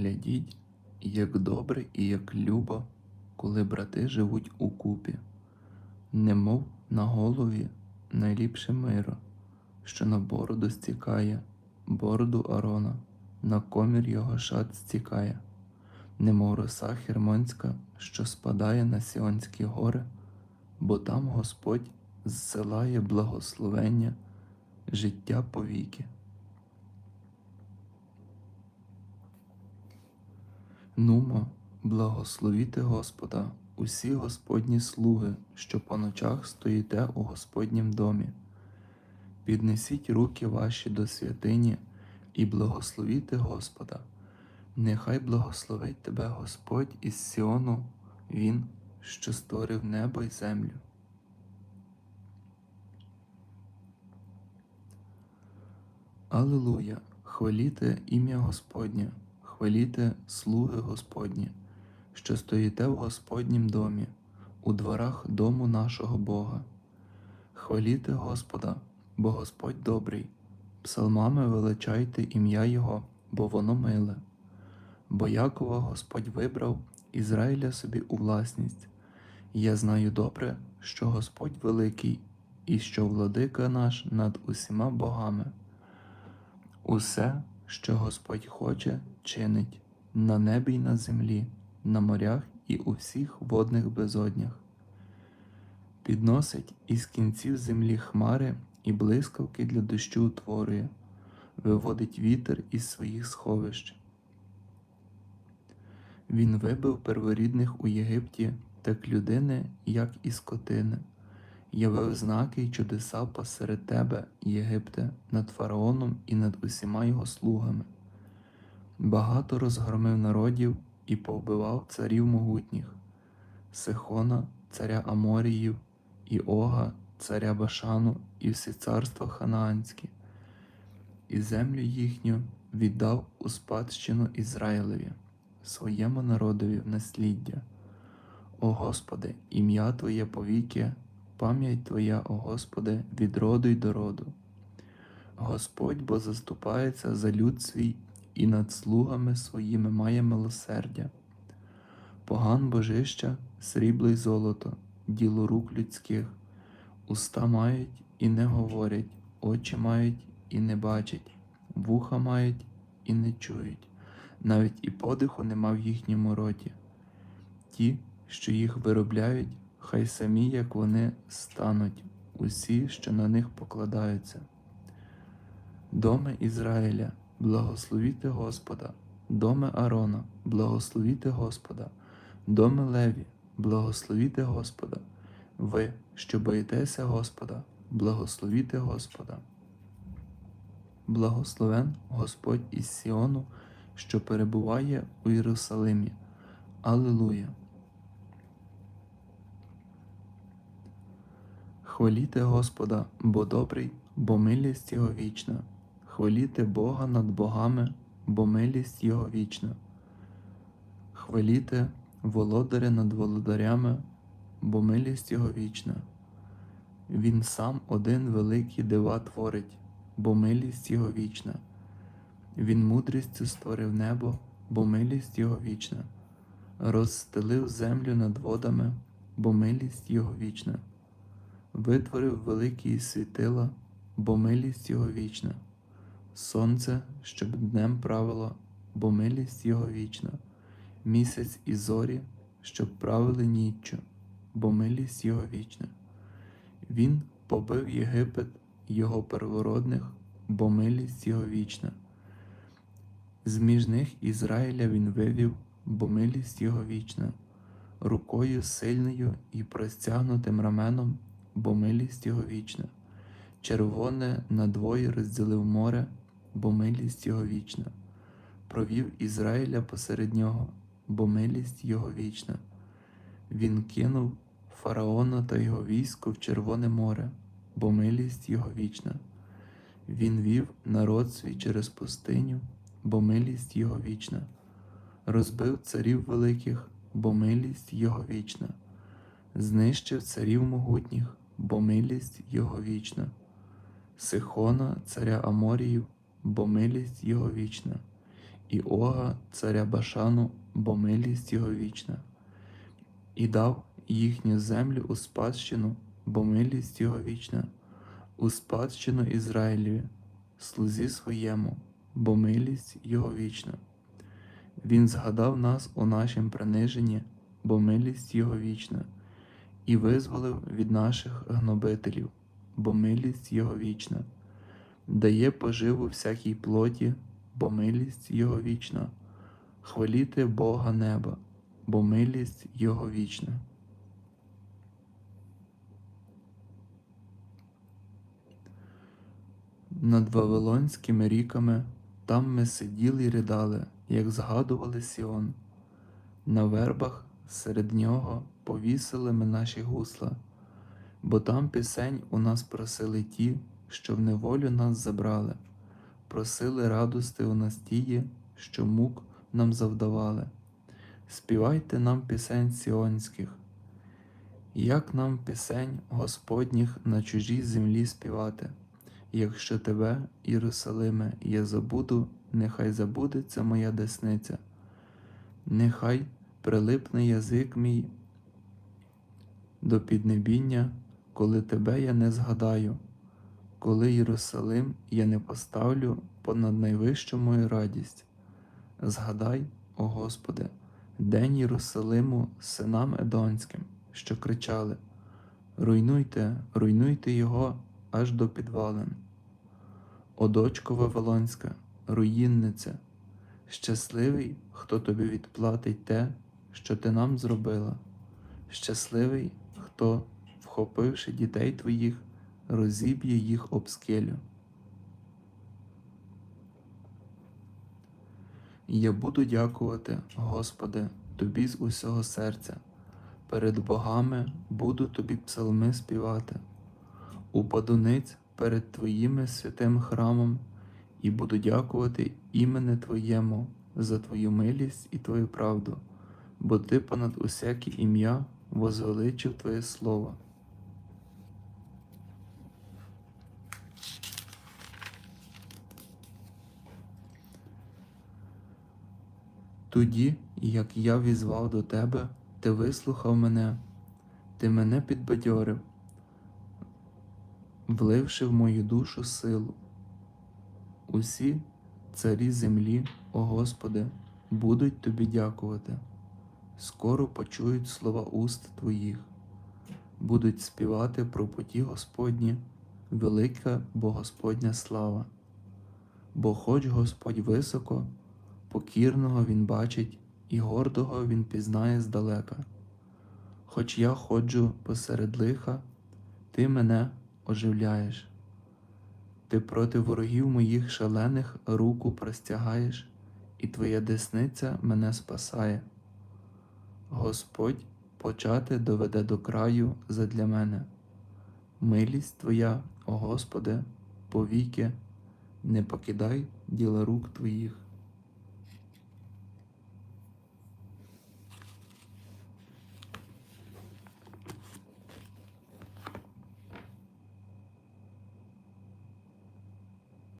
Глядіть, як добре і як любо, коли брати живуть у купі, немов на голові найліпше миро, що на бороду стікає, бороду Арона, на комір його шат стікає, немов роса хермонська, що спадає на Сіонські гори, бо там Господь зсилає благословення, життя повіки. Нумо, благословіте Господа, усі Господні слуги, що по ночах стоїте у Господнім домі. Піднесіть руки ваші до святині і благословіте Господа. Нехай благословить тебе Господь із Сіону, Він, що створив небо й землю. Аллилуйя! Хваліте ім'я Господнє, хваліте слуги Господні, що стоїте в Господнім домі, у дворах дому нашого Бога. Хваліте Господа, бо Господь добрий, псалмами величайте ім'я Його, бо воно миле. Бо Якова Господь вибрав Ізраїля собі у власність. Я знаю добре, що Господь великий і що владика наш над усіма богами. Усе, що Господь хоче, чинить на небі й на землі, на морях і у всіх водних безоднях. Підносить із кінців землі хмари і блискавки для дощу утворює, виводить вітер із своїх сховищ. Він вибив перворідних у Єгипті, так людини, як і скотини, явив знаки й чудеса посеред тебе, Єгипте, над фараоном і над усіма його слугами. Багато розгромив народів і повбивав царів могутніх, Сихона, царя Аморіїв, і Ога, царя Башану, і всі царства Ханаанські, і землю їхню віддав у спадщину Ізраїлеві своєму народові в насліддя. О Господи, ім'я Твоє повіки, пам'ять Твоя, о Господи, від роду й до роду. Господь бо заступається за люд свій і над слугами своїми має милосердя. Поган божища, срібло й золото, діло рук людських, уста мають і не говорять, очі мають і не бачать, вуха мають і не чують навіть і подиху нема в їхньому роті. Ті, що їх виробляють, хай самі, як вони, стануть, усі, що на них покладаються. Доме Ізраїля, благословіте Господа, доме Арона, благословіте Господа, доме Леві, благословіте Господа, ви, що боїтеся Господа, благословіте Господа. Благословен Господь із Сіону що перебуває у Єрусалимі. Аллилуйя! Хваліте Господа, бо добрий, бо милість Його вічна. Хваліте Бога над богами, бо милість Його вічна. Хваліте володаря над володарями, бо милість Його вічна. Він сам один великий дива творить, бо милість Його вічна. Він мудрістю створив небо, бо милість його вічна, розстелив землю над водами, бо милість його вічна, витворив великі світила, бо милість його вічна, сонце, щоб днем правило, бо милість його вічна, місяць і зорі, щоб правили ніччю, бо милість його вічна. Він побив Єгипет його первородних, бо милість його вічна. З між них Ізраїля він вивів, бо милість його вічна, рукою сильною і простягнутим раменом, бо милість його вічна, червоне надвоє розділив море, бо милість його вічна, провів Ізраїля посеред нього, бо милість його вічна. Він кинув фараона та його військо в Червоне море, бо милість його вічна. Він вів народ свій через пустиню бо милість Його вічна, розбив царів великих, бо милість Його вічна, знищив царів могутніх, бо милість Його вічна, Сихона, царя Аморіїв, бо милість Його вічна, і Ога, царя Башану, бо милість його вічна, і дав їхню землю у спадщину, бо милість його вічна, у спадщину Ізраїлеві, слузі своєму, бо милість його вічна. Він згадав нас у нашім приниженні, бо милість його вічна, і визволив від наших гнобителів, бо милість його вічна, дає поживу всякій плоті, бо милість його вічна, хваліти Бога неба, бо милість його вічна. Над Вавилонськими ріками там ми сиділи й ридали, як згадували Сіон. На вербах серед нього повісили ми наші гусла, бо там пісень у нас просили ті, що в неволю нас забрали, просили радости у нас тії, що мук нам завдавали. Співайте нам пісень сіонських, як нам пісень Господніх на чужій землі співати. Якщо тебе, Єрусалиме, я забуду, нехай забудеться моя десниця, нехай прилипне язик мій до піднебіння, коли тебе я не згадаю, коли Єрусалим я не поставлю понад найвищу мою радість. Згадай, о Господи, день Єрусалиму синам Едонським, що кричали: Руйнуйте, руйнуйте його аж до підвалин. О дочко Вавилонська, руїнниця, щасливий, хто тобі відплатить те, що ти нам зробила, щасливий, хто, вхопивши дітей твоїх, розіб'є їх об скелю. Я буду дякувати, Господи, Тобі з усього серця. Перед богами буду тобі псалми співати, упаду ниць перед Твоїм святим храмом і буду дякувати імені Твоєму за Твою милість і Твою правду, бо Ти понад усяке ім'я возвеличив Твоє Слово. Тоді, як я візвав до тебе, ти вислухав мене, ти мене підбадьорив, вливши в мою душу силу. Усі царі землі, о Господи, будуть тобі дякувати, скоро почують слова уст Твоїх, будуть співати про путі Господні, велика бо Господня слава. Бо хоч Господь високо, покірного Він бачить, і гордого Він пізнає здалека. Хоч я ходжу посеред лиха, ти мене оживляєш. Ти проти ворогів моїх шалених руку простягаєш, і твоя десниця мене спасає. Господь почати доведе до краю задля мене. Милість Твоя, о Господи, повіки, не покидай діла рук Твоїх.